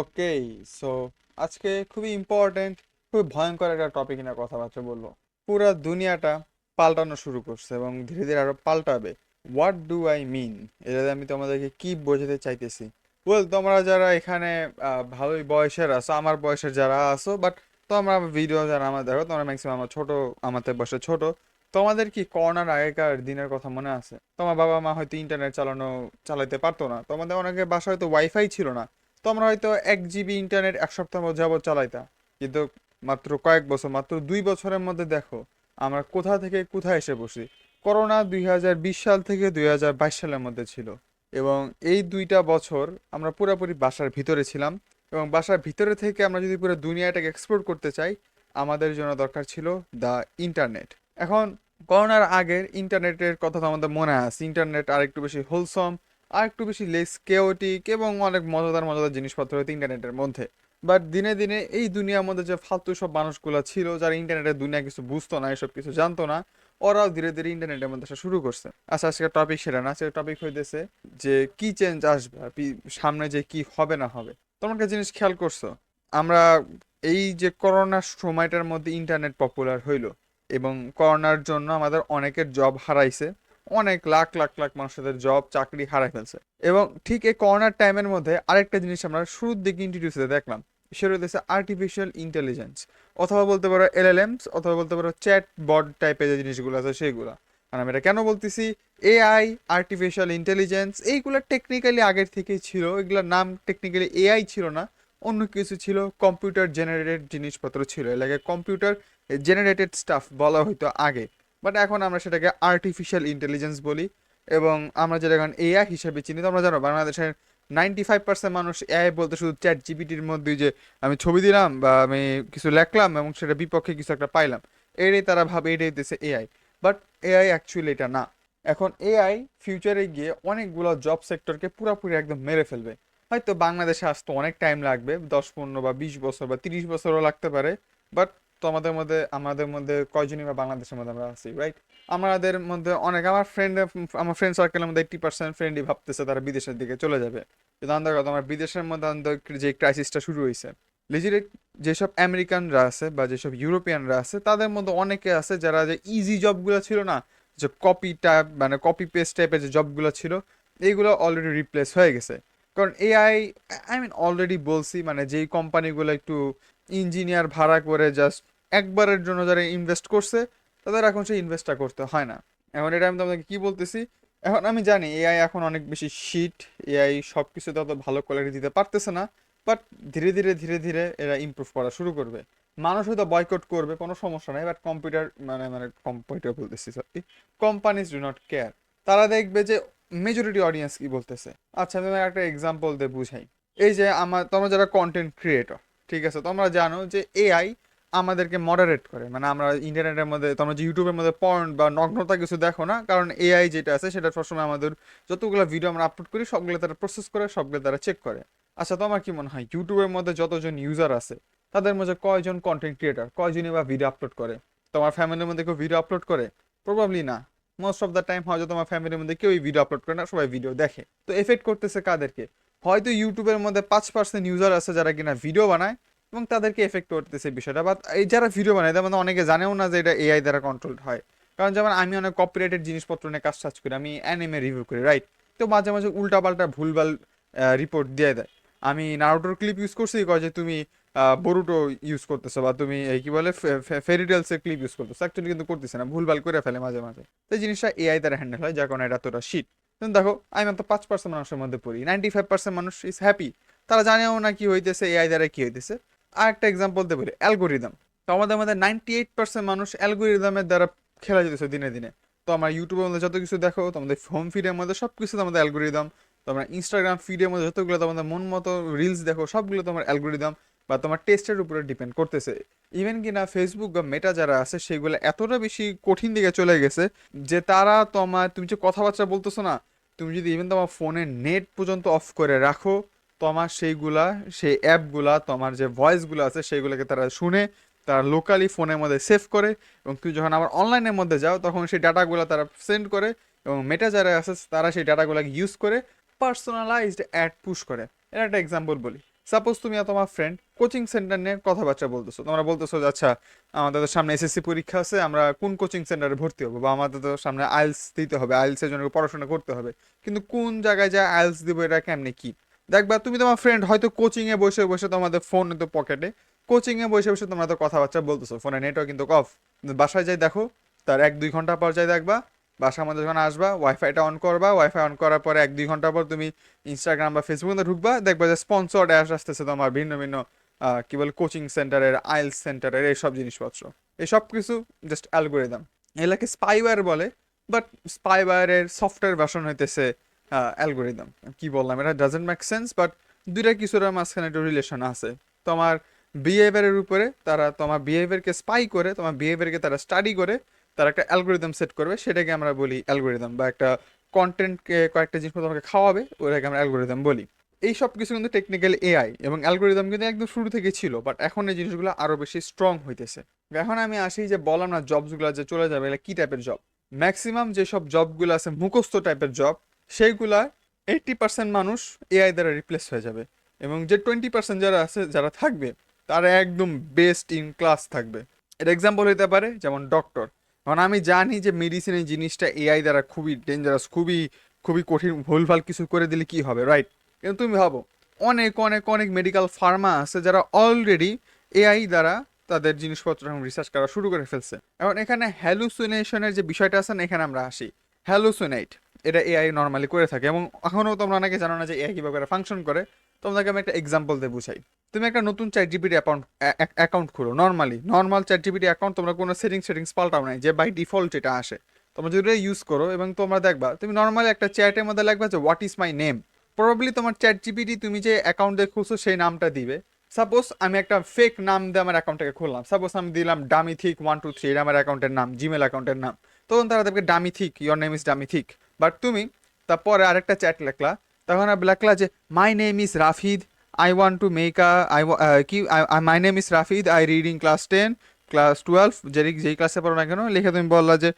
Okay so আজকে খুবই important খুবই ভয়ঙ্কর একটা টপিক নিয়ে কথাবার্তা বলব। পুরো দুনিয়াটা পাল্টানো শুরু করছে এবং ধীরে ধীরে আরও পাল্টাবে। হোয়াট ডু আই মিন এটা আমি তোমাদেরকে কি বোঝাতে চাইতেছি? বল তোমরা যারা এখানে ভালোই বয়সের আছো, আমার বয়সের যারা আছো বাট তোমরা ভিডিও যারা আমার দেখো, তোমরা ম্যাক্সিমাম আমার ছোট, আমাদের বয়সে ছোট, তোমাদের কি করোনার আগেকার দিনের কথা মনে আছে? তোমার বাবা মা হয়তো ইন্টারনেট চালানো চালাতে পারতো না। তোমাদের অনেকে বাসায় হয়তো ওয়াইফাই ছিল না। তোমরা হয়তো এক জিবি ইন্টারনেট এক সপ্তাহ যাবত চালাইতা। কিন্তু মাত্র কয়েক বছর, মাত্র দুই বছরের মধ্যে দেখো, আমরা কোথা থেকে কোথায় এসে বসি? করোনা দুই হাজার বিশ সাল থেকে দুই হাজার বাইশ সালের মধ্যে ছিল। এবং এই দুইটা বছর আমরা পুরোপুরি বাসার ভিতরে ছিলাম। এবং বাসার ভিতরে থেকে আমরা যদি পুরো দুনিয়াটাকে এক্সপ্লোর করতে চাই, আমাদের জন্য দরকার ছিল দ্য ইন্টারনেট এখন করোনার আগের ইন্টারনেটের কথা তো আমাদের মনে আছে। ইন্টারনেট আর একটু বেশি হোলসম আর একটু বেশি লেস কেওটিক এবং অনেক মজাদার মজাদার জিনিসপত্র হতো ইন্টারনেটের মধ্যে। বাট দিনে দিনে এই দুনিয়ার মধ্যে যে ফালতু সব মানুষগুলো ছিল, যারা ইন্টারনেটের দুনিয়া কিছু বুঝতো না, এসব কিছু জানতো না, ওরাও ধীরে ধীরে ইন্টারনেটের মধ্যে আসা শুরু করছে। আচ্ছা আজকে টপিক সেটা না, আজকে টপিক হইতেছে যে কি চেঞ্জ আসবে সামনে যে কি হবে না হবে। তোমরা একটা জিনিস খেয়াল করছ? আমরা এই যে করোনার সময়টার মধ্যে ইন্টারনেট পপুলার হইল এবং করোনার জন্য আমাদের অনেকের জব হারাইছে। অনেক লাখ লাখ লাখ মানুষদের জব চাকরি হারাই ফেলছে। এবং ঠিক এই করোনার টাইমের মধ্যে আরেকটা জিনিস আমরা শুরুর দিকে ইন্ট্রোডিউস দেখলাম, সেটা হচ্ছে আর্টিফিশিয়াল ইন্টেলিজেন্স অথবা বলতে পারো এলএলএমস অথবা বলতে পারো চ্যাট বট টাইপের যে জিনিসগুলো আছে সেগুলো আর আমি এটা কেন বলতেছি? এআই আর্টিফিশিয়াল ইন্টেলিজেন্স এইগুলো টেকনিক্যালি আগের থেকেই ছিল, এগুলোর নাম টেকনিক্যালি এআই ছিল না, অন্য কিছু ছিল কম্পিউটার জেনারেটেড জিনিসপত্র ছিল এলাকায় কম্পিউটার জেনারেটেড স্টাফ বলা হইতো আগে। বাট এখন আমরা সেটাকে আর্টিফিশিয়াল ইন্টেলিজেন্স বলি এবং আমরা যেটা এখন এআই হিসেবে চিনি। তো আমরা জানো, বাংলাদেশের নাইনটি ফাইভ পার্সেন্ট মানুষ এআই বলতে শুধু চ্যাট জিপিটির মধ্যে যে আমি ছবি দিলাম বা আমি কিছু লেখলাম এবং সেটা বিপক্ষে কিছু একটা পাইলাম, এটাই তারা ভাবে, এটাই হইতেছে এআই বাট এআই অ্যাকচুয়ালি এটা না। এখন এআই ফিউচারে গিয়ে অনেকগুলো জব সেক্টরকে পুরোপুরি একদম মেরে ফেলবে। হয়তো বাংলাদেশে আসতে অনেক টাইম লাগবে, দশ, পনেরো বা বিশ বছর বা তিরিশ বছরও লাগতে পারে বাট তো আমাদের মধ্যে আমাদের মধ্যে কয়জনই বা বাংলাদেশের মধ্যে আমরা আছি রাইট আমাদের মধ্যে অনেক, আমার ফ্রেন্ড আমার ফ্রেন্ড সার্কেলের মধ্যে এইট্টি পার্সেন্ট ফ্রেন্ডই ভাবতেছে তারা বিদেশের দিকে চলে যাবে। কিন্তু আন্দার কথা, আমার বিদেশের মধ্যে আন্দার যে ক্রাইসিসটা শুরু হয়েছে লিজিটেড যেসব আমেরিকানরা আছে বা যেসব ইউরোপিয়ানরা আছে, তাদের মধ্যে অনেকে আছে যারা যে ইজি জবগুলো ছিল না, যে কপি টাইপ মানে কপি পেস্ট টাইপের যে জবগুলো ছিল এইগুলো অলরেডি রিপ্লেস হয়ে গেছে। কারণ এআই আই মিন অলরেডি বলছি মানে যেই কোম্পানিগুলো একটু ইঞ্জিনিয়ার ভাড়া করে জাস্ট একবারের জন্য যারা ইনভেস্ট করছে, তাদের এখন সেই ইনভেস্টটা করতে হয় না। এখন এটা আমি তোমাকে কী বলতেছি? এখন আমি জানি এআই এখন অনেক বেশি শিট এআই সব কিছুতে অত ভালো কোয়ালিটি দিতে পারতেছে না বাট ধীরে ধীরে ধীরে ধীরে এরা ইমপ্রুভ করা শুরু করবে। মানুষ হয়তো বয়কট করবে, কোনো সমস্যা নাই বাট কম্পিউটার মানে মানে কম্পিউটার বলতেছি sorry companies do not care তারা দেখবে যে মেজরিটি অডিয়েন্স কি বলতেছে। আচ্ছা আমি একটা এক্সাম্পল দিয়ে বুঝাই। এই যে আমার, তোমরা যারা কন্টেন্ট ক্রিয়েটর ঠিক আছে, তোমরা জানো যে এআই আমাদেরকে মডারেট করে। মানে আমরা ইন্টারনেটের মধ্যে, তোমরা যে ইউটিউবের মধ্যে পর্ন বা নগ্নতা কিছু দেখো না, কারণ এআই যেটা আছে, সেটা সবসময় আমাদের যতগুলো ভিডিও আমরা আপলোড করি, সবগুলো তারা প্রসেস করে, সবগুলো তারা চেক করে। আচ্ছা তোমার কি মনে হয় ইউটিউবের মধ্যে যতজন ইউজার আছে, তাদের মধ্যে কয়জন কন্টেন্ট ক্রিয়েটর কয়জনই বা ভিডিও আপলোড করে? তোমার ফ্যামিলির মধ্যে কেউ ভিডিও আপলোড করে? প্রবাবলি না। মোস্ট অফ দ্য টাইম হয়তো তোমার ফ্যামিলির মধ্যে কেউই ভিডিও আপলোড করে না, সবাই ভিডিও দেখে। তো এফেক্ট করতেছে কাদেরকে? হয়তো ইউটিউবের মধ্যে পাঁচ পার্সেন্ট ইউজার আছে যারা কিনা ভিডিও বানায় এবং তাদেরকে এফেক্ট করতেছে বিষয়টা। বা এই যারা ভিডিও বানায়, তার মধ্যে অনেকে জানেও না যে এটা এআই দ্বারা কন্ট্রোল হয়। কারণ যেমন আমি অনেক কপিরাইটেড জিনিসপত্র নিয়ে কাজ টাজ করি, আমি অ্যানিমে রিভিউ করি রাইট তো মাঝে মাঝে উল্টাপাল্টা ভুলভাল রিপোর্ট দিয়ে দেয়। আমি নারুটোর ক্লিপ ইউজ করছি, কয় যে তুমি বরুটো ইউজ করতেছো বা তুমি, এই কি বলে ফেরিটেলসের ক্লিপ ইউজ করতেছো। অ্যাকচুয়ালি কিন্তু করতেছে না, ভুলভাল করে ফেলে মাঝে মাঝে। তো জিনিসটা এআই দ্বারা হ্যান্ডেল হয়, যার কারণে এটা তোরা শীত কিন্তু দেখো, আমি মাত্র পাঁচ পার্সেন্ট মানুষের মধ্যে পড়ি নাইনটি ফাইভ পার্সেন্ট মানুষ ইজ হ্যাপি তারা জানেও না কি হইতেছে এআই দ্বারা কি হইতেছে। আর একটা এক্সাম্পল দেবো অ্যালগোরিদম তো আমাদের মধ্যে নাইনটি এইট পার্সেন্ট মানুষ অ্যালগোরিদমের দ্বারা খেলা যেতেছে দিনে দিনে। তো আমার ইউটিউবের মধ্যে যত কিছু দেখো তোমাদের হোম ফিডের মধ্যে সব কিছু তোমাদের অ্যালগোরিদম তোমরা ইনস্টাগ্রাম ফিডের মধ্যে যতগুলো তোমাদের মন মতো রিলস দেখো, সবগুলো তোমার অ্যালগোরিদম বা তোমার টেস্টের উপরে ডিপেন্ড করতেছে। ইভেন কি না ফেসবুক বা মেটা যারা আছে, সেগুলো এতটা বেশি কঠিন দিকে চলে গেছে যে তারা তোমার, তুমি যে কথাবার্তা বলতেছো না, তুমি যদি ইভেন তোমার ফোনের নেট পর্যন্ত অফ করে রাখো তোমার সেইগুলা, সেই অ্যাপগুলা, তোমার যে ভয়েসগুলো আছে সেইগুলোকে তারা শুনে, তারা লোকালি ফোনের মধ্যে সেভ করে এবং তুমি যখন আবার অনলাইনের মধ্যে যাও, তখন সেই ডাটাগুলো তারা সেন্ড করে এবং মেটা যারা আছে তারা সেই ডাটাগুলোকে ইউজ করে পার্সোনালাইজড অ্যাড পুশ করে। এটা একটা এক্সাম্পল বলি। সাপোজ তুমি আর তোমার ফ্রেন্ড কোচিং সেন্টার নিয়ে কথাবার্তা বলতেছো। তোমরা বলতেছো যে আচ্ছা আমাদের তো সামনে এসএসসি পরীক্ষা আছে, আমরা কোন কোচিং সেন্টারে ভর্তি হব? বা আমাদের তো সামনে আইলস দিতে হবে আইলসের জন্য পড়াশোনা করতে হবে। কিন্তু কোন জায়গায় যা আইলস দিব, এটা কেমনে কি? দেখবা তুমি তোমার ফ্রেন্ড হয়তো কোচিং এ বসে বসে তোমাদের ফোন তো পকেটে কোচিং এ বসে বসে তোমরা তো কথাবার্তা বলতেছো ফোনে নেটওয়ার্ক কিন্তু অফ বাসায় যাই দেখো, তার এক দুই ঘণ্টা পর যাই দেখবা, বাসার মধ্যে যখন আসবা ওয়াইফাইটা অন করবা ওয়াইফাই অন করার পরে এক দুই ঘণ্টা পর তুমি ইনস্টাগ্রাম বা ফেসবুকে ঢুকবা, দেখবা যে স্পন্সর অ্যাড আসতেছে তোমার ভিন্ন ভিন্ন কি বলে কোচিং সেন্টারের আইএলস সেন্টারের এইসব জিনিসপত্র। এই সব কিছু জাস্ট অ্যালগোরিদম এগুলাকে স্পাইওয়্যার বলে বাট স্পাইওয়্যারের সফটওয়্যার ভার্সন হইতেছে অ্যালগোরিদম কি বললাম, এটা ডাজেন্ট মেক সেন্স বাট দুইটা কিছুর মাঝখানে একটু রিলেশন আছে। তোমার বিহেভিয়ারের উপরে তারা, তোমার বিহেভিয়ারকে স্পাই করে, তোমার বিহেভিয়ারকে তারা স্টাডি করে, তারা একটা অ্যালগোরিদম সেট করবে, সেটাকে আমরা বলি অ্যালগোরিদম বা একটা কন্টেন্টকে কয়েকটা জিনিস তোমাকে খাওয়াবে, ওটাকে আমরা অ্যালগোরিদম বলি। এই সব কিছু কিন্তু টেকনিক্যাল এআই এবং অ্যালগোরিদম কিন্তু একদম শুরু থেকে ছিল বাট এখন এই জিনিসগুলো আরও বেশি স্ট্রং হইতেছে। এখন আমি আসি যে বললাম না জবসগুলো যে চলে যাবে, এটা কী টাইপের জব ম্যাক্সিমাম যেসব জবগুলো আছে, মুখস্থ টাইপের জব সেইগুলা এইট্টি পার্সেন্ট মানুষ এআই দ্বারা রিপ্লেস হয়ে যাবে। এবং যে টোয়েন্টি পার্সেন্ট যারা আছে, যারা থাকবে, তারা একদম বেস্ট ইন ক্লাস থাকবে। এর এক্সাম্পল হতে পারে যেমন ডক্টর কারণ আমি জানি যে মেডিসিন এই জিনিসটা এআই দ্বারা খুবই ডেঞ্জারাস খুবই খুবই কঠিন, ভুলভাল কিছু করে দিলে কি হবে রাইট কিন্তু তুমি ভাবো, অনেক অনেক অনেক মেডিকেল ফার্মা আছে যারা অলরেডি এআই দ্বারা তাদের জিনিসপত্র এখন রিসার্চ করা শুরু করে ফেলছে। এখন এখানে হ্যালুসিনেশনের যে বিষয়টা আছে না, এখানে আমরা আসি। হ্যালুসিনেট এটা এআই নর্মালি করে থাকে এবং এখনও তোমরা অনেকে জানো না যে এআই কীভাবে ফাংশন করে। তোমাদেরকে আমি একটা এক্সাম্পল দিয়ে বুঝাই। তুমি একটা নতুন চ্যাট জিপিটি অ্যাকাউন্ট অ্যাকাউন্ট খুলো normally normal chat GPT account তোমরা কোনো সেটিং সেটিংস পাল্টাও নাই, যে বাই ডিফল্ট যেটা আসে। তোমরা যদি ইউজ করো এবং তোমরা দেখবা, তুমি নর্মালি একটা চ্যাটের মধ্যে লাগবে যে what is my name probably তোমার চ্যাট জিপিটি তুমি যে অ্যাকাউন্ট খুলছো, সেই নামটা দিবে। সাপোজ আমি একটা ফেক নাম দিয়ে আমার অ্যাকাউন্টটাকে খুললাম। সাপোজ আমি দিলাম dummy thick one two three এটা আমার অ্যাকাউন্টের নাম জিমেল অ্যাকাউন্টের নাম। তখন তারা দেখবে dummy thick your name is dummy thick but তুমি তারপরে আরেকটা চ্যাট লেখলা। তখন আর লেখলা যে my name is Rafid I want to make a I কি my name is Rafid I reading class ten class twelve যেই যেই ক্লাসে পড়ো না কেন, লিখে তুমি বললা যে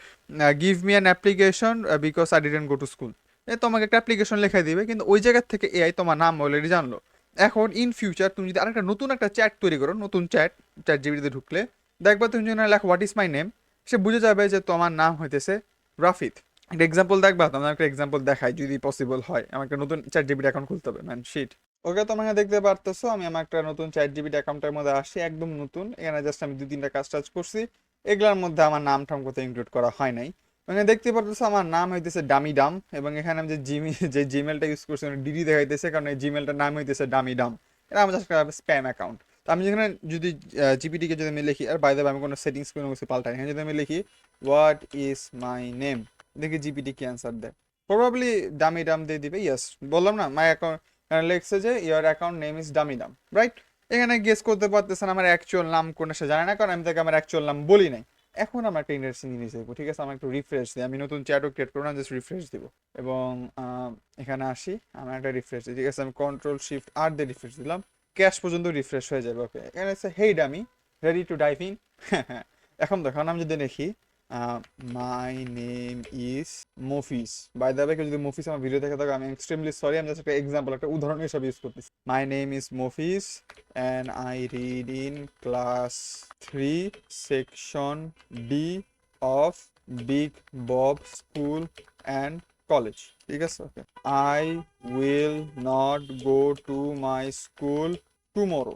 give me an application because I didn't go to school এ, তোমাকে একটা অ্যাপ্লিকেশন লেখা দিবে, কিন্তু ওই জায়গার থেকে এআই তোমার নাম অলরেডি জানলো। এখন ইন ফিউচার তুমি যদি আরেকটা নতুন একটা চ্যাট তৈরি করো, নতুন চ্যাট চ্যাট জিবিতে ঢুকলে, দেখবা তুমি যদি লেখো হোয়াট ইজ মাই নেম সে বুঝে যাবে যে তোমার নাম হইতেছে রাফিদ একটা এক্সাম্পল দেখবা তোমার একটা এক্সাম্পল দেখাই, যদি পসিবল হয়। আমার একটা নতুন চ্যাট জিবিটি অ্যাকাউন্ট খুলতে হবে ম্যান শিট ওকে তোমরা দেখতে পারতেছো, আমি আমার একটা নতুন চ্যাট জিবিটি অ্যাকাউন্টের মধ্যে আসি একদম নতুন। এখানে জাস্ট আমি দুই, তিনটা কাজ টাজ করছি। এগুলোর মধ্যে আমার নাম টাম কোথাও ইনক্লুড করা হয় নাই। এখানে দেখতে পারতেছো, আমার নাম হইতেছে ডামি ডাম এবং এখানে আমি যে জিমি যে জিমেলটা ইউজ করছি ডিডি দেখাইতেছে, কারণ এই জিমেলটার নাম হইতেছে ডামি ডাম এটা আমার জাস্ট স্প্যাম অ্যাকাউন্ট তো আমি যেখানে যদি জিপিটিকে যদি আমি লিখি, আর বাইরে আমি কোনো সেটিংস কোনো কিছু পাল্টাই এখানে যদি আমি লিখি হোয়াট ইজ মাই নেম দেখি জিপিটি কি অ্যান্সার দেয়। প্রবাবলি ডামি ডাম দিয়ে দিবে ইয়েস বললাম না মাই অ্যাকাউন্ট লেখছে যে your account name is dummy dumb right এখানে গেস করতে পারতেছেন আমার অ্যাকচুয়াল নাম কোন সে জানে না, কারণ আমি তাকে আমার অ্যাকচুয়াল নাম বলি নাই। এখন আমরা একটা ইন্টারেস্টিং জিনিস দেখব, ঠিক আছে? আমার একটু রিফ্রেশ দিই। আমি নতুন চ্যাটও ক্রিয়েট করব না জাস্ট রিফ্রেশ দিব। এবং এখানে আসি আমার একটা রিফ্রেশ দিই, ঠিক আছে? আমি কন্ট্রোল শিফট আর দিয়ে রিফ্রেশ দিলাম ক্যাশ পর্যন্ত রিফ্রেশ হয়ে যাবে ওকে এখানে hey dummy ready to dive in এখন দেখো আমি যদি দেখি my name is Mofis by the way কেউ যদি মফিস আমার ভিডিও দেখে থাকো, আমি এক্সট্রিমলি সরি আমি জাস্ট একটা এক্সাম্পল একটা উদাহরণ হিসাবে ইউজ করতেছি। My name is Mofis and I read in class three section D of Big Bob school and college ঠিক আছে? Okay I will not go to my school tomorrow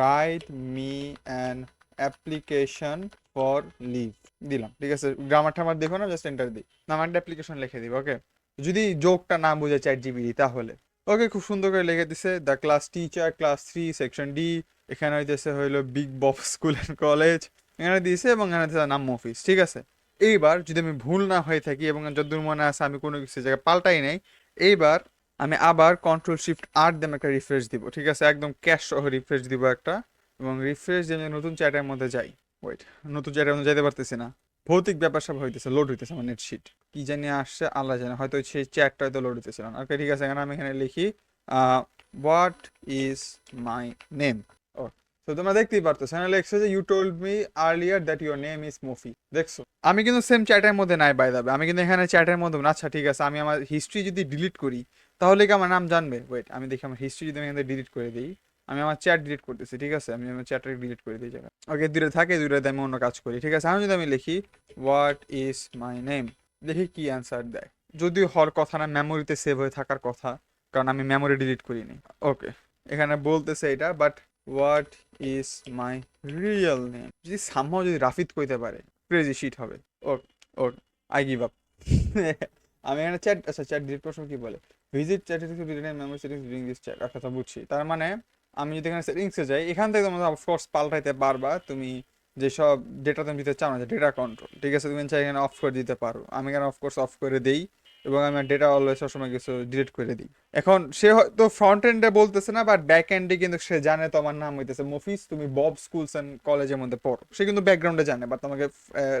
write me an application for leave দিলাম, ঠিক আছে? Grammar ঠামার দেখো না just enter দিই। না আমার অ্যাপ্লিকেশন লিখে দিব ওকে যদি জোকটা না বুঝে চ্যাট জিবিডি তাহলে। ওকে খুব সুন্দর করে লিখে দিছে the class teacher class three section D এখানে হইতেছে হইল Big Bob school and college এখানে দিয়েছে এবং এখানে দিয়েছে নাম অফিস ঠিক আছে? এইবার যদি আমি ভুল না হয়ে থাকি এবং যতদূর মনে আছে আমি কোনো কিছু জায়গায় পাল্টাই নাই, এইবার আমি আবার কন্ট্রোল শিফট আর দিয়ে একটা রিফ্রেশ দিব, ঠিক আছে? একদম ক্যাশ সহ রিফ্রেশ দিব একটা। এবং রিফ্রেশ দিয়ে আমি নতুন চ্যাটের মধ্যে যাই। ওয়েট নতুন চ্যাটের মধ্যে যেতে পারতেছি না। ভৌতিক ব্যাপার সব হইতেছে লোড হইতেছে আমার নেট শিট কি জানি আসছে, আল্লাহ জানে, হয়তো সেই চ্যাটটা হয়তো লোড হইতেছিল না। ওকে ঠিক আছে, এখানে আমি এখানে লিখি হোয়াট ইজ মাই নেম ও তো তোমরা দেখতেই পারতো এখানে লেখছে যে you told me earlier that your name is Mofi দেখছ? আমি কিন্তু সেম চ্যাটের মধ্যে নাই বাই দাবে আমি কিন্তু এখানে চ্যাটের মধ্যে আচ্ছা ঠিক আছে, আমি আমার হিস্ট্রি যদি ডিলিট করি, তাহলে কি আমার নাম জানবে? ওয়েট আমি দেখি আমার হিস্ট্রি যদি আমি এখানে ডিলিট করে দিই। আমি আমার চ্যাট ডিলিট করতেছি, ঠিক আছে? আমি আমার চ্যাটটা ডিলিট করে দিই জায়গা ওকে দূরে থাকে, দূরে আমি অন্য কাজ করি, ঠিক আছে? আমি যদি আমি লিখি হোয়াট ইজ মাই নেম দেখি কি অ্যান্সার দেয়। যদিও হওয়ার কথা না মেমোরিতে সেভ হয়ে থাকার কথা, কারণ আমি মেমোরি ডিলিট করিনি। ওকে এখানে বলতেছে এটা but what is my real name যদি সামহাও যদি রাফিদ কইতে পারে ক্রেজি শিট হবে। Okay okay I give up আমি এখানে চ্যাট আচ্ছা চ্যাট ডিলিট প্রশ্ন কি বলে? Visit chat memory settings during this chat একটা বুঝছি। তার মানে আমি যদি এখানে সেটিংসে যাই, এখান থেকে তোমার অফকোর্স পাল্টাইতে পারবা। তুমি যেসব ডেটা তুমি দিতে চাও না ডেটা কন্ট্রোল ঠিক আছে? তুমি চাই এখানে অফ করে দিতে পারো। আমি এখানে অফকোর্স অফ করে দিই এবং আমি ডেটা অলওয়েজ সবসময় কিছু ডিলিট করে দিই। এখন সে হয়তো ফ্রন্ট এন্ডে বলতেছে না বাট ব্যাক এন্ডে কিন্তু সে জানে তোমার নাম হইতেছে মফিস তুমি বব স্কুলস অ্যান্ড কলেজের মধ্যে পড়ো। সে কিন্তু ব্যাকগ্রাউন্ডে জানে বাট তোমাকে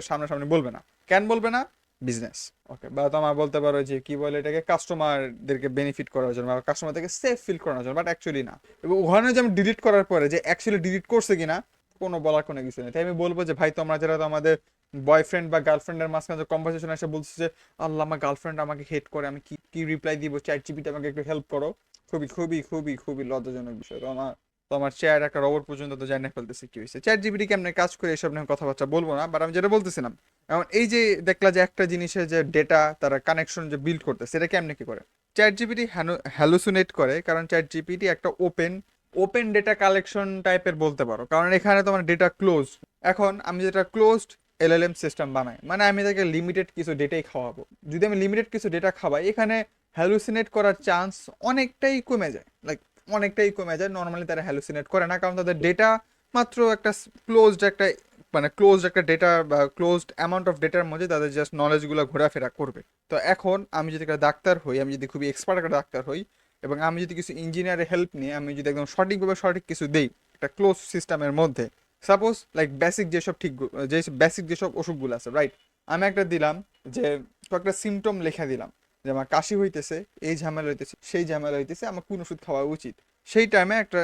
সামনাসামনি বলবে না। কেন বলবে না? বিজনেস ওকে বা তোমার বলতে পারো যে, কি বলে এটাকে? কাস্টমারদেরকে বেনিফিট করার জন্য বা কাস্টমারদেরকে সেফ ফিল করানোর জন্য বাট অ্যাকচুয়ালি না। এবং ওখানে যে আমি ডিলিট করার পরে যে অ্যাকচুয়ালি ডিলিট করছে কিনা, কোনো বলার কোনো কিছু নেই। তাই আমি বলব যে, ভাই, তোমরা যারা আমাদের বয়ফ্রেন্ড বা গার্লফ্রেন্ডের মাঝখানে কনভারসেশন এসে বলছে যে, আল্লাহ, আমার গার্লফ্রেন্ড আমাকে হেট করে, আমি কি কি রিপ্লাই দিব? চ্যাট জিপিতে আমাকে একটু হেল্প করো। খুবই খুবই খুবই খুবই লজ্জাজনক বিষয়। তো আমার তো আমার চেয়ার একটা রবর পর্যন্ত তো জানিয়ে ফেলতেছে কি হয়েছে। চ্যাট জিপিটি কেমনে কাজ করে এসব নিয়ে কথাবার্তা বলব না বাট আমি যেটা বলতেছিলাম, এখন এই যে দেখলা যে একটা জিনিসের যে ডেটা তারা কানেকশন যে বিল্ড করতে সেটা কেমনে কি করে? চ্যাট জিপিটি হ্যালুসিনেট করে, কারণ চ্যাট জিপিটি একটা ওপেন ওপেন ডেটা কালেকশন টাইপের বলতে পারো। কারণ এখানে তোমার ডেটা ক্লোজ এখন আমি যেটা ক্লোজড এলএলএম সিস্টেম বানাই মানে আমি তাকে লিমিটেড কিছু ডেটাই খাওয়াবো। যদি আমি লিমিটেড কিছু ডেটা খাওয়াই, এখানে হ্যালুসিনেট করার চান্স অনেকটাই কমে যায়। লাইক অনেকটাই কমে যায়। নর্মালি তারা হ্যালুসিনেট করে না, কারণ তাদের ডেটা মাত্র একটা ক্লোজড একটা মানে ক্লোজড একটা ডেটা বা ক্লোজড অ্যামাউন্ট অফ ডেটার মধ্যে তাদের জাস্ট নলেজগুলো ঘোরাফেরা করবে। তো এখন আমি যদি একটা ডাক্তার হই, আমি যদি খুবই এক্সপার্ট একটা ডাক্তার হই, এবং আমি যদি কিছু ইঞ্জিনিয়ারের হেল্প নিয়ে, আমি যদি একদম সঠিকভাবে সঠিক কিছু দেই, একটা ক্লোজ সিস্টেমের মধ্যে সাপোজ লাইক বেসিক যেসব ঠিক যে বেসিক যেসব ওষুধগুলো আছে রাইট আমি একটা দিলাম যে, কয়েকটা সিমটম লেখা দিলাম। যে আমার কাশি হইতেছে, এই ঝামেলা হইতেছে, সেই ঝামেলা হইতেছে, আমার কোন ওষুধ খাওয়া উচিত। সেই টাইমে একটা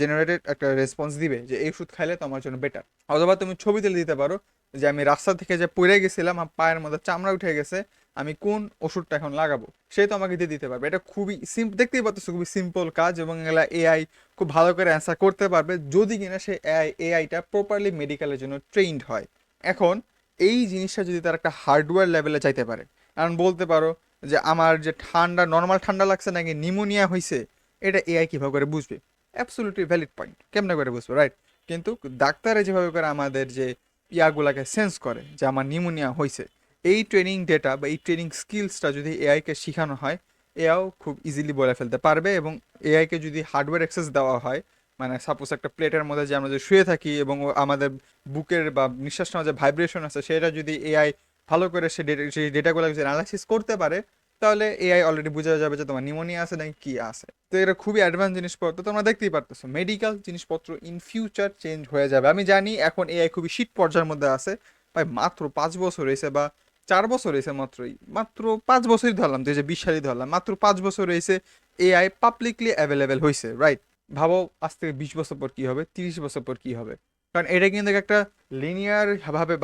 জেনারেটেড একটা রেসপন্স দিবে যে, এই ওষুধ খাইলে তোমার জন্য বেটার অথবা তুমি ছবি তুলে দিতে পারো যে, আমি রাস্তা থেকে যে পড়ে গেছিলাম, আমার পায়ের মধ্যে চামড়া উঠে গেছে, আমি কোন ওষুধটা এখন লাগাবো? সে তো আমাকে দিয়ে দিতে পারবে। এটা খুবই সিম দেখতেই পাচ্ছ খুবই সিম্পল কাজ এবং এগুলা এআই খুব ভালো করে অ্যান্সার করতে পারবে যদি কিনা সে এআই এআইটা প্রপারলি মেডিকেলের জন্য ট্রেইনড হয়। এখন, এই জিনিসটা যদি তার একটা হার্ডওয়্যার লেভেলে চাইতে পারে কারণ বলতে পারো যে আমার যে ঠান্ডা নর্মাল ঠান্ডা লাগছে নাকি নিমোনিয়া হয়েছে এটা এআই কীভাবে করে বুঝবে? অ্যাবসোলুটলি ভ্যালিড পয়েন্ট কেমনে করে বুঝবে রাইট কিন্তু ডাক্তারে যেভাবে করে আমাদের যে ইয়াগুলাকে সেন্স করে যে আমার নিমোনিয়া হয়েছে এই ট্রেনিং ডেটা বা এই ট্রেনিং স্কিলসটা যদি এআইকে শেখানো হয় এআও খুব ইজিলি বলে ফেলতে পারবে এবং এআইকে যদি হার্ডওয়্যার অ্যাক্সেস দেওয়া হয় মানে সাপোজ একটা প্লেটের মধ্যে যে আমরা যে শুয়ে থাকি এবং আমাদের বুকের বা নিঃশ্বাস নেওয়া যে ভাইব্রেশন আছে, সেটা যদি এআই ভালো করে সে ডেটা সেই ডেটাগুলো যদি অ্যানালাইসিস করতে পারে, তাহলে এআই অলরেডি বোঝা যাবে যে তোমার নিমোনিয়া আছে নাকি কী আছে। তো এটা খুবই অ্যাডভান্স জিনিসপত্র, তোমরা দেখতেই পারতেছো মেডিকেল জিনিসপত্র ইন ফিউচার চেঞ্জ হয়ে যাবে। আমি জানি এখন এআই খুবই শীত পর্যায়ের মধ্যে আছে, ভাই মাত্র পাঁচ বছর হয়েছে বা চার বছর হয়েছে মাত্রই, মাত্র পাঁচ বছরই ধরলাম, দুই হাজার বিশ সালই ধরলাম, মাত্র পাঁচ বছর হয়েছে এআই পাবলিকলি অ্যাভেলেবেল হয়েছে রাইট ভাবো আজ থেকে বিশ বছর পর কী হবে, তিরিশ বছর পর কী হবে। কারণ এটা কিন্তু একটা লিনিয়ার ভাবে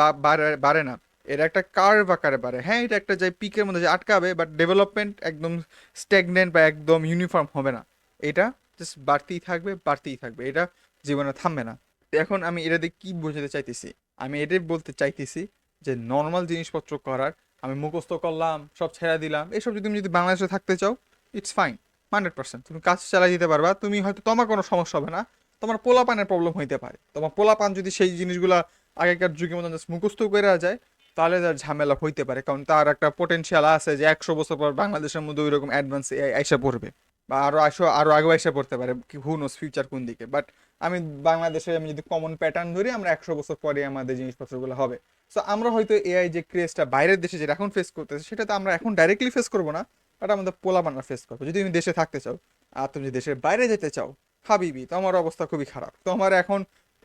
বাড়ে না। এটা একটা কার্ভ আকারে পারে হ্যাঁ এটা একটা যে পিকের মধ্যে আটকাবে বাট ডেভেলপমেন্ট একদম স্ট্যাগনেন্ট বা একদম ইউনিফর্ম হবে না। এটা জাস্ট বাড়তেই থাকবে বাড়তেই থাকবে। এটা জীবনে থামবে না। এখন আমি এটা দিয়ে কী বোঝাতে চাইতেছি? আমি এটাই বলতে চাইতেছি যে নর্মাল জিনিসপত্র করার, আমি মুখস্থ করলাম, সব ছেড়ে দিলাম, এসব যদি তুমি যদি বাংলাদেশে থাকতে চাও ইটস ফাইন হান্ড্রেড পার্সেন্ট তুমি কাজ চালাই দিতে পারবা, তুমি হয়তো তোমার কোনো সমস্যা হবে না, তোমার পোলাপানের প্রবলেম হইতে পারে। তোমার পোলাপান যদি সেই জিনিসগুলা আগেকার যুগের মতন মুখস্থ করে যায় তাহলে তার ঝামেলা হইতে পারে, কারণ তার একটা পোটেনশিয়াল আছে যে একশো বছর পর বাংলাদেশের মধ্যে ওই রকম অ্যাডভান্স আইসা পড়বে। বা আরও আসো, আরও আগে এসে পড়তে পারে হু নোস ফিউচার কোন দিকে। বাট আমি বাংলাদেশে আমি যদি কমন প্যাটার্ন ধরি, আমরা একশো বছর পরে আমাদের জিনিসপত্রগুলো হবে। সো আমরা হয়তো এআই যে ক্রেজটা বাইরের দেশে যেটা এখন ফেস করতেছে সেটা তো আমরা এখন ডাইরেক্টলি ফেস করব না বাট আমাদের পোলাপানরা ফেস করব। যদি তুমি দেশে থাকতে চাও, আর তুমি যদি দেশের বাইরে যেতে চাও, হাবিবি, তোমার অবস্থা খুবই খারাপ। তোমার এখন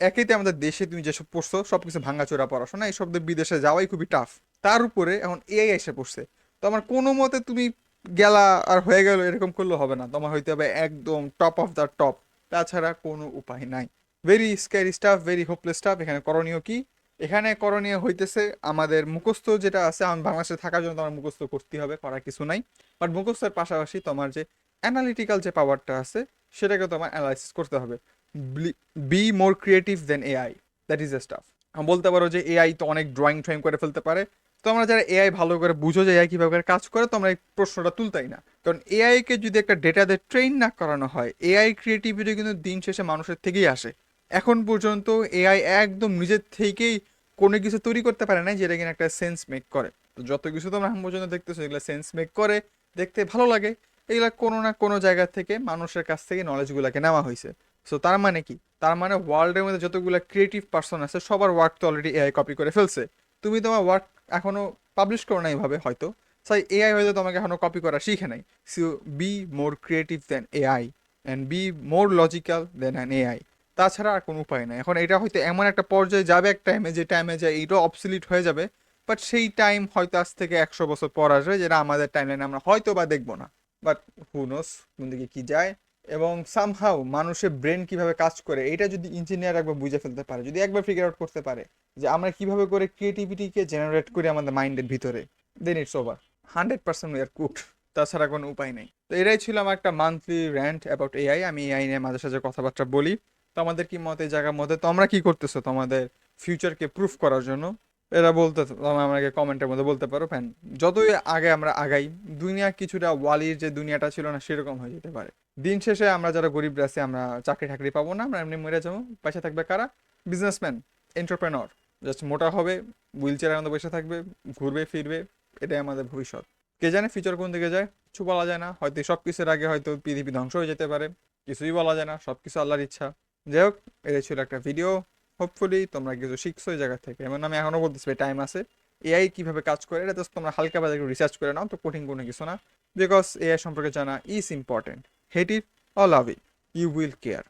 একেইতে আমাদের দেশে তুমি যেসব পড়ছো সব কিছু ভাঙাচোরা, পড়াশোনা, এই সব দিয়ে বিদেশে যাওয়াই খুবই টাফ তার উপরে এখন এআই এসে পড়ছে। তো আমার কোনো মতে তুমি গেলা আর হয়ে গেল, এরকম করলে হবে না। তোমার হইতে হবে একদম টপ অফ দ্য টপ তাছাড়া কোনো উপায় নাই। Very scary stuff very hopeless stuff এখানে করণীয় কি? এখানে করণীয় হইতেছে আমাদের মুখস্থ যেটা আছে আমার বাংলাদেশে থাকার জন্য তোমার মুখস্থ করতে হবে, করার কিছু নাই। বাট মুখস্থের পাশাপাশি তোমার যে অ্যানালিটিক্যাল যে পাওয়ারটা আছে, সেটাকে তোমার অ্যানালাইসিস করতে হবে। Be more creative than AI that is a stuff বলতে পারো যে এআই তো অনেক ড্রয়িং ট্রয়িং করে ফেলতে পারে। তোমরা যারা এআই ভালো করে বুঝো যে এআই কীভাবে কাজ করে, তোমরা এই প্রশ্নটা তুলতাই না। কারণ এআইকে যদি একটা ডেটাতে ট্রেন না করানো হয় এআই ক্রিয়েটিভিটি কিন্তু দিন শেষে মানুষের থেকেই আসে। এখন পর্যন্ত এআই একদম নিজের থেকেই কোনো কিছু তৈরি করতে পারে না যেটা কিনা একটা সেন্স মেক করে। তো যত কিছু তোমরা এখন পর্যন্ত দেখতেছো, এগুলো সেন্স মেক করে, দেখতে ভালো লাগে। এগুলা কোনো না কোনো জায়গা থেকে মানুষের কাছ থেকে নলেজগুলোকে নেওয়া হয়েছে। সো তার মানে কি? তার মানে ওয়ার্ল্ডের মধ্যে যতগুলো ক্রিয়েটিভ পার্সন আছে, সবার ওয়ার্ক তো অলরেডি এআই কপি করে ফেলছে। তুমি তোমার ওয়ার্ক এখনও পাবলিশ করো না এইভাবে হয়তো। তাই এআই হয়তো তোমাকে এখনও কপি করা শিখে নাই। So be more creative than AI and be more logical than an AI তাছাড়া আর কোনো উপায় নাই। এখন এটা হয়তো এমন একটা পর্যায়ে যাবে এক টাইমে যে টাইমে যায় এইটাও অবসলিট হয়ে যাবে বাট সেই টাইম হয়তো আজ থেকে একশো বছর পর আসবে, যেটা আমাদের টাইমলাইনে আমরা হয়তো বা দেখব না। বাট হু নোস কোন দিকে কি যায়। এবং সামহাও মানুষের ব্রেন কীভাবে কাজ করে এটা যদি ইঞ্জিনিয়ার একবার বুঝে ফেলতে পারে, যদি একবার ফিগার আউট করতে পারে যে আমরা কীভাবে করে ক্রিয়েটিভিটিকে জেনারেট করি আমাদের মাইন্ডের ভিতরে then it's over hundred percent we are cooked তাছাড়া কোনো উপায় নেই। তো এটাই ছিল আমার একটা মান্থলি র্যান্ট অ্যাবাউট এআই আমি এআই নিয়ে মাঝে সাঝে কথাবার্তা বলি। তোমাদের কি মতে জায়গার মধ্যে তোমরা কি করতেছো তোমাদের ফিউচারকে প্রুফ করার জন্য? এরা বলতে তোমরা আমাকে কমেন্টের মধ্যে বলতে পারো ফ্যান যতই আগে আমরা আগাই, দুনিয়া কিছুটা ওয়ালির যে দুনিয়াটা ছিল না, সেরকম হয়ে যেতে পারে। দিন শেষে আমরা যারা গরিব আছি, আমরা চাকরি টাকরি পাবো না, আমরা এমনি মরে যাব। পয়সা থাকবে কারা? বিজনেসম্যান এন্টারপ্রেনর জাস্ট মোটা হবে হুইল চেয়ারের মধ্যে বসে থাকবে, ঘুরবে, ফিরবে, এটাই আমাদের ভবিষ্যৎ। কে জানে ফিউচার কোন দিকে যায়? কিছু বলা যায় না। হয়তো সব কিছুর আগে হয়তো পৃথিবী ধ্বংস হয়ে যেতে পারে। কিছুই বলা যায় না সব কিছু আল্লাহর ইচ্ছা। যাই হোক এটা ছিল একটা ভিডিও হোপফুলি তোমরা কিছু শিখছো এই জায়গা থেকে। এমন আমি এখনও বলতেছি টাইম আছে। এআই কীভাবে কাজ করে, এটা জাস্ট তোমরা হালকা বাজার রিসার্চ করে নাও, তো কঠিন কোনো কিছু না। বিকজ এআই সম্পর্কে জানা is important hate it or love it you will care